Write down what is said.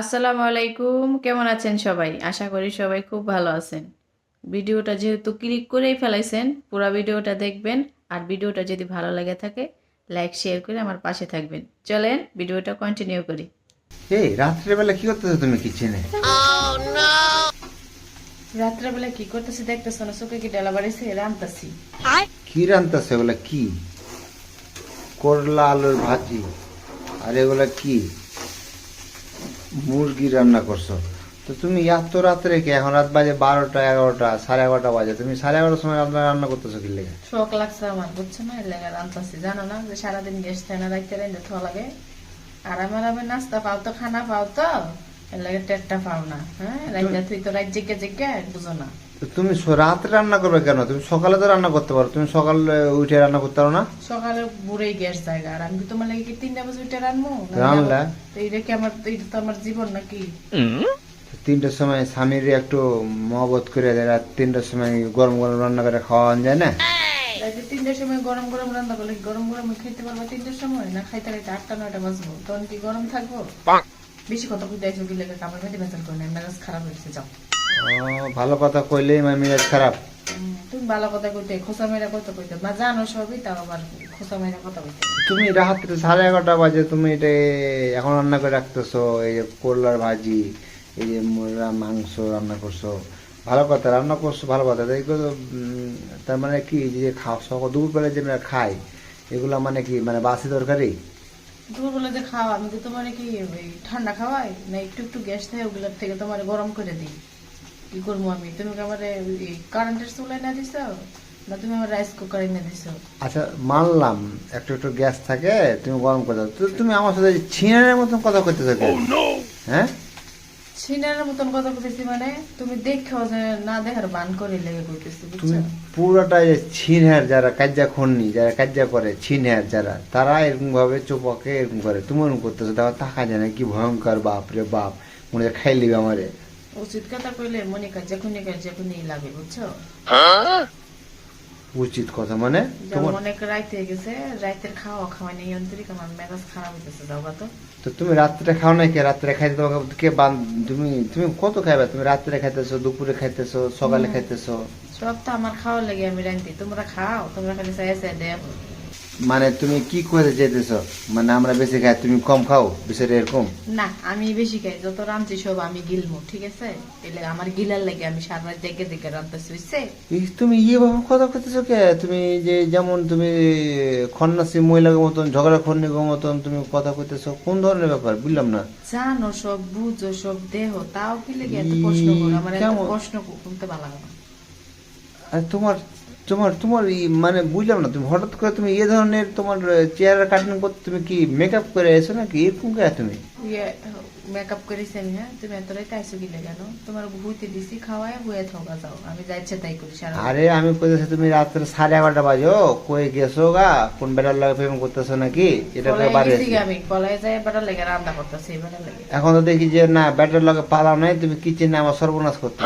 আসসালামু আলাইকুম। কেমন আছেন সবাই? আশা করি সবাই খুব ভালো আছেন। ভিডিওটা যেহেতু ক্লিক করেই ফেলাইছেন পুরো ভিডিওটা দেখবেন। আর ভিডিওটা যদি ভালো লাগে থাকে লাইক শেয়ার করে আমার পাশে থাকবেন। চলেন ভিডিওটা কন্টিনিউ করি। এই রাত্রেবেলা কি করতেছো তুমি কিচেনে? রাত্রেবেলা কি করতেছি দেখতেছ না? চোখে কি ডেলা বাড়িছে? রামতাছি কি রান্তাছো এগুলা কি? করলা আলুর ভাজি। আর এগুলা কি? মুরগি রান্না করছ। তো তুমি এত রাত্রে কি? এখন রাত বাজে বারোটা এগারোটা সাড়ে এগারোটা বাজে। তুমি সাড়ে এগারোটার সময় রান্না রান্না করতেছো কি লেগে? শোক লাগছে আমার বুঝছ না? এর লেগে রান্তাছি জানো না? যে সারাদিন গ্যাস থাকে না রাইতে রাইতে থোয়া লাগে। আরাম আরামে নাস্তা পাও তো খানা পাও তো এর লেগে টেটটা পাও না হ্যাঁ? রাইতে তুই তো রাত জেগে জেগে বুঝো না। তুমি স- রাত্রে রান্না করবে কেন? তুমি সকালে তো রান্না করতে পারো। তুমি সকালে উঠে রান্না করতে পারো না। সকালে বুড়েই গ্যাস জায়গা আর আমি তোমার লাগে তিনটা বাজে উঠে রানবো না রান্না? তো এইটা কি আমার এইটা তো আমার জীবন নাকি? তিনটার সময় স্বামীর একটু মহবত করে দেয়। রাত তিনটার সময় গরম গরম রান্না করে খাওয়ান যায় না? তিনটার সময় গরম গরম রান্না করলে গরম গরম খেতে পারব তিনটার সময়? না খাইতে খাইতে আটটা নয়টা বাজবো। তখন কি গরম থাকব? বেশি কথা কইতে আইসো কি লেগে? কামড় মেটে বেচার করে মেজাজ খারাপ হয়েছে যাও। ভালো কথা কইলেই আমার মেজাজ খারাপ। তুমি ভালো কথা কইতে খোসা মেরা কথা কইতে। মা জানো সবই তাও আবার খোসা মেরা কথা কইতে। তুমি রাত্রে সাড়ে এগারোটা বাজে তুমি এটা এখন রান্না করে রাখতেছো এই যে করলার ভাজি এই যে মাংস রান্না করছ। ভালো কথা রান্না করছ ভালো কথা। এগুলো তার মানে কি যে খাও সকাল দুপুরবেলা যে আমরা খাই এগুলো মানে কি মানে বাসি তরকারি? দুপুরবেলা যে খাওয়া আমি তো তোমার কি ঠান্ডা খাওয়াই না একটু একটু গ্যাস থাকে ওগুলোর থেকে তোমার গরম করে দিই। কি করব আমি? তুমি কি আমার কারেন্টের চুলাই না দিছো? না তুমি আমার রাইস কুকার এনে দিছো? আচ্ছা মানলাম একটু একটু গ্যাস থাকে তুমি গরম করে দাও। তুমি আমার সাথে ছিনারের মতন কথা করতেছো কেন? হ্যাঁ? সিনার মতন কথা কইতেছি মানে? তুমি দেখো যে না দেখার বান করে লেগে কইতেছি তুমি পুরোটা যে ছিনহার যারা কাজ্যা খন্নি যারা কাজ্যা করে ছিনহার যারা তারা এরকম ভাবে চোপাকে এরকম করে। তুমি এরকম করতেছো তাও তাকা যায় না কি ভয়ঙ্কর বাপ রে বাপ মনে খাই লিবে আমারে। উচিত কথা কইলে মনে কাজ যখনই কাজ যখনই লাগে বুঝছ উচিত কথা মানে তোমার অনেক রাইতে গেছে রাইতের খাওয়া খাওয়া নেই অন্তরিক আমার মেজাজ খারাপ হইতেছে দাও তো তো তুমি রাত্রে খাও না কে রাত্রে খাইতে তোমাকে কে বান তুমি তুমি কত খাইবা তুমি রাত্রে খাইতেছো দুপুরে খাইতেছো সকালে খাইতেছো সব তো আমার খাওয়ার লাগে আমি রাঁধি তোমরা খাও তোমরা খালি চাই চাই দেখো মানে তুমি কি করে যেতেছ মানে আমরা বেশি খাই তুমি কম খাও বিষয়টা এরকম? না আমি বেশি খাই যত রাঁধছি সব আমি গিলমু ঠিক আছে? এলে আমার গিলার লাগে আমি সারা রাত দেখে দেখে রাঁধতেছি বুঝছে? তুমি ইয়ে ভাবে কথা করতেছো কে? তুমি যে যেমন তুমি খন্নাসী মহিলার মতন ঝগড়া খন্নির মতন তুমি কথা কইতেছো কোন ধরনের ব্যাপার? বুঝলাম না। জানো সব বুঝো সব দেহ তাও কি লেগে এত প্রশ্ন করো? আমার এত? প্রশ্ন করতে ভালো লাগে না। আর তোমার তোমার তোমার ই মানে বুঝলাম না তুমি হঠাৎ করে তুমি এই ধরনের তোমার চেহারা কাটিং করতে তুমি কি মেকআপ করে এসো নাকি? এরকম কে তুমি? ইয়ে মেকআপ করেছি আমি হ্যাঁ? তুমি এত রাইতে আইসো কি লেগে জানো তোমার ভুইতে দিছি খাওয়ায় হয়ে থাকা যাও আমি যা ইচ্ছে তাই করি আরে আমি কইতেছি তুমি রাত্রে সাড়ে এগারোটা বাজো কই গেছো গা কোন বেটার লাগে প্রেম করতেছো নাকি? এটা বাড়ি আমি কলাই যাই বেটার লেগে রান্না করতেছি বেটার লেগে। এখন তো দেখি যে না ব্যাটার লগে পালাও নাই তুমি কিচেনে আমার সর্বনাশ করতে